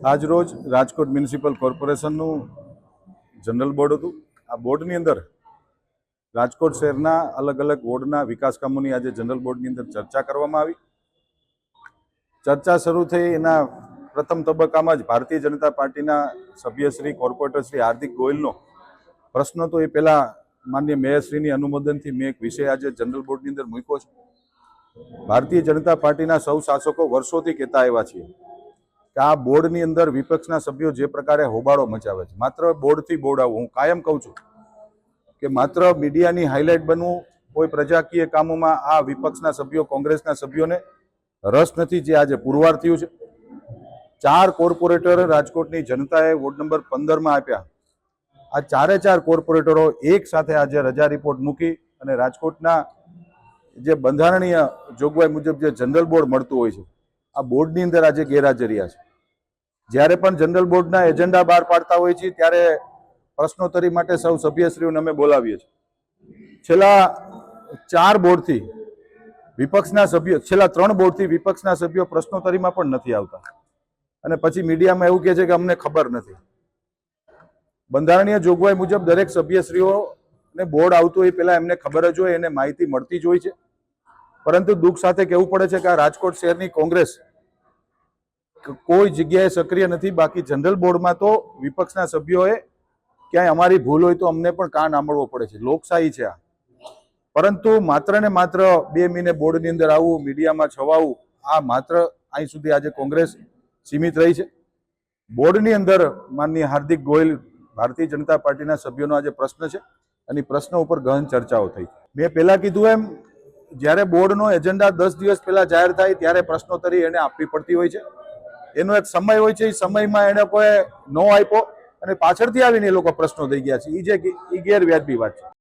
આજ રોજ રાજકોટ મ્યુનિસિપલ કોર્પોરેશનનું જનરલ બોર્ડ હતું. આ બોર્ડની અંદર રાજકોટ શહેરના અલગ અલગ વોર્ડના વિકાસ કામોની આજે જનરલ બોર્ડની અંદર ચર્ચા કરવામાં આવી. ચર્ચા શરૂ થઈ એના પ્રથમ તબક્કામાં જ ભારતીય જનતા પાર્ટીના સભ્યશ્રી કોર્પોરેટર શ્રી હાર્દિક ગોયલનો પ્રશ્ન તો એ પહેલાં માન્ય મેયરશ્રીની અનુમોદનથી મેં એક વિષય આજે જનરલ બોર્ડની અંદર મૂક્યો છે. ભારતીય જનતા પાર્ટીના સૌ શાસકો વર્ષોથી કહેતા આવ્યા છીએ. કે આ બોર્ડની અંદર વિપક્ષના સભ્યો જે પ્રકારે હોબાળો મચાવે છે. માત્ર બોર્ડથી બોર્ડ આવું. હું કાયમ કહું છું કે માત્ર મીડિયાની હાઇલાઇટ બનવું કોઈ પ્રજાકીય કામોમાં આ વિપક્ષના સભ્યો, કોંગ્રેસના સભ્યોને રસ નથી જે આજે પુરવાર થયું છે. ચાર કોર્પોરેટર રાજકોટની જનતાએ વોર્ડ નંબર પંદરમાં આપ્યા. આ ચારે ચાર કોર્પોરેટરો એક સાથે આજે રજા રિપોર્ટ મૂકી અને રાજકોટના જે બંધારણીય જોગવાઈ મુજબ જે જનરલ બોર્ડ મળતું હોય છે આ બોર્ડની અંદર આજે ગેરહાજરિયા છે. જ્યારે પણ જનરલ બોર્ડના એજન્ડા બહાર પાડતા હોય છે, ત્યારે પ્રશ્નોત્તરી માટે સૌ સભ્યશ્રીઓને અમે બોલાવીએ છીએ. છેલ્લા ચાર બોર્ડથી વિપક્ષના સભ્યો, છેલ્લા ત્રણ બોર્ડથી વિપક્ષના સભ્યો પ્રશ્નોત્તરીમાં પણ નથી આવતા. અને પછી મીડિયામાં એવું કહે છે કે અમને ખબર નથી. બંધારણીય જોગવાઈ મુજબ દરેક સભ્યશ્રીઓને બોર્ડ આવતું હોય પહેલાં એમને ખબર જ હોય, એને માહિતી મળતી જ હોય છે. પરંતુ દુઃખ સાથે કહેવું પડે છે કે આ રાજકોટ શહેરની કોંગ્રેસ કોઈ જગ્યાએ સક્રિય નથી. બાકી જનરલ બોર્ડમાં તો વિપક્ષના સભ્યોએ ક્યાંય અમારી ભૂલ હોય તો અમને પણ કાન આંબળવો પડે છે. લોકશાહી છે આ. પરંતુ માત્ર ને માત્ર બે મહિને બોર્ડની અંદર આવવું મીડિયામાં છવાવું, આ માત્ર અહીં સુધી આજે કોંગ્રેસ સીમિત રહી છે. બોર્ડની અંદર માનનીય હાર્દિક ગોયલ ભારતીય જનતા પાર્ટીના સભ્યોનો આજે પ્રશ્ન છે અને પ્રશ્ન ઉપર ગહન ચર્ચાઓ થઈ. મેં પહેલાં કીધું એમ, જ્યારે બોર્ડનો એજન્ડા દસ દિવસ પહેલાં જાહેર થાય ત્યારે પ્રશ્નોત્તરી એને આપવી પડતી હોય છે. એનો એક સમય હોય છે, એ સમયમાં એને કોઈ નો આપ્યો અને પાછળથી આવીને એ લોકો પ્રશ્નો થઈ ગયા છે. એ જે એ ગેરવ્યાજબી વાત છે.